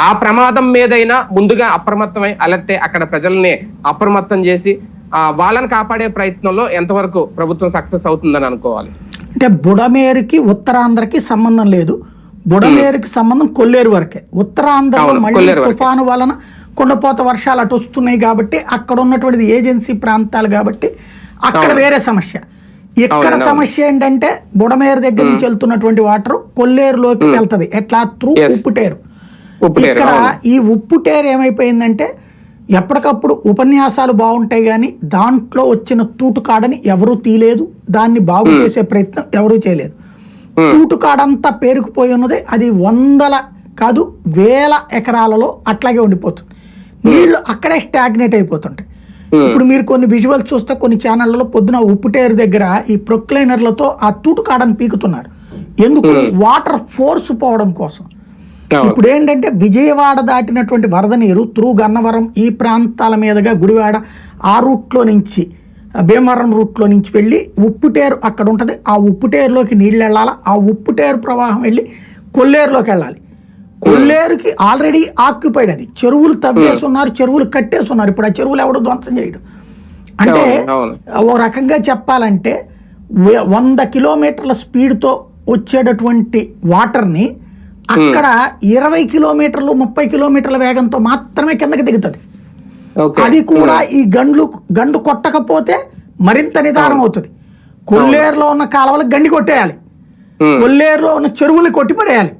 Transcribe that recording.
ఆ ప్రమాదం మీదైనా ముందుగా అప్రమత్తమై అలర్ట్ అక్కడ ప్రజల్ని అప్రమత్తం చేసి ఆ వాళ్ళని కాపాడే ప్రయత్నంలో ఎంతవరకు ప్రభుత్వం సక్సెస్ అవుతుందని అనుకోవాలి. అంటే బుడమేరుకి ఉత్తరాంధ్రకి సంబంధం లేదు. బుడమేరుకి సంబంధం కొల్లేరు వరకే. ఉత్తరాంధ్రలో మళ్ళీ. తుఫాను వలన కొండపోత వర్షాలు అటు వస్తున్నాయి కాబట్టి అక్కడ ఉన్నటువంటిది ఏజెన్సీ ప్రాంతాలు కాబట్టి అక్కడ వేరే సమస్య. ఇక్కడ సమస్య ఏంటంటే బుడమేరు దగ్గర నుంచి వెళ్తున్నటువంటి వాటర్ కొల్లేరులోకి వెళ్తది. ఎట్లా? త్రూ ఉప్పుటేరు, ఇక్కడ. ఈ ఉప్పుటేరు ఏమైపోయిందంటే ఎప్పటికప్పుడు ఉపన్యాసాలు బాగుంటాయి కానీ దాంట్లో వచ్చిన తూటుకాడని ఎవరూ తీయలేదు. దాన్ని బాగు చేసే ప్రయత్నం ఎవరూ చేయలేదు. తూటుకాడంతా పేరుకుపోయి ఉన్నది అది వందల కాదు వేల ఎకరాలలో అట్లాగే ఉండిపోతుంది. నీళ్ళు అక్కడే స్టాగ్నేట్ అయిపోతుంటాయి. ఇప్పుడు మీరు కొన్ని విజువల్స్ చూస్తే కొన్ని ఛానళ్ళలో పొద్దున ఉప్పుటేరు దగ్గర ఈ ప్రొక్లైనర్లతో ఆ తూటుకాడని పీకుతున్నారు. ఎందుకు? వాటర్ ఫోర్స్ పోవడం కోసం. ఇప్పుడు ఏంటంటే విజయవాడ దాటినటువంటి వరద నీరు త్రూ గన్నవరం ఈ ప్రాంతాల మీదుగా గుడివాడ ఆ రూట్లో నుంచి భీమవరం రూట్లో నుంచి వెళ్ళి ఉప్పుటేరు అక్కడ ఉంటుంది ఆ ఉప్పుటేరులోకి నీళ్ళు వెళ్ళాలి? ఆ ఉప్పుటేరు ప్రవాహం వెళ్ళి కొల్లేరులోకి వెళ్ళాలి. కొల్లేరుకి ఆల్రెడీ ఆక్యుపైడ్ అది. చెరువులు తవ్వేస్తున్నారు చెరువులు కట్టేస్తున్నారు. ఇప్పుడు ఆ చెరువులు ఎవడు ధ్వంసం చేయడు. అంటే. ఓ రకంగా చెప్పాలంటే వంద కిలోమీటర్ల స్పీడ్తో వచ్చేటటువంటి వాటర్ని అక్కడ ఇరవై కిలోమీటర్లు ముప్పై కిలోమీటర్ల వేగంతో మాత్రమే కిందకి దిగుతుంది. అది కూడా ఈ గండ్లు గండు కొట్టకపోతే మరింత నిదానం అవుతుంది. కొల్లేరులో ఉన్న కాలువలకు గండి కొట్టేయాలి. కొల్లేరులో ఉన్న చెరువులు కొట్టిపడేయాలి.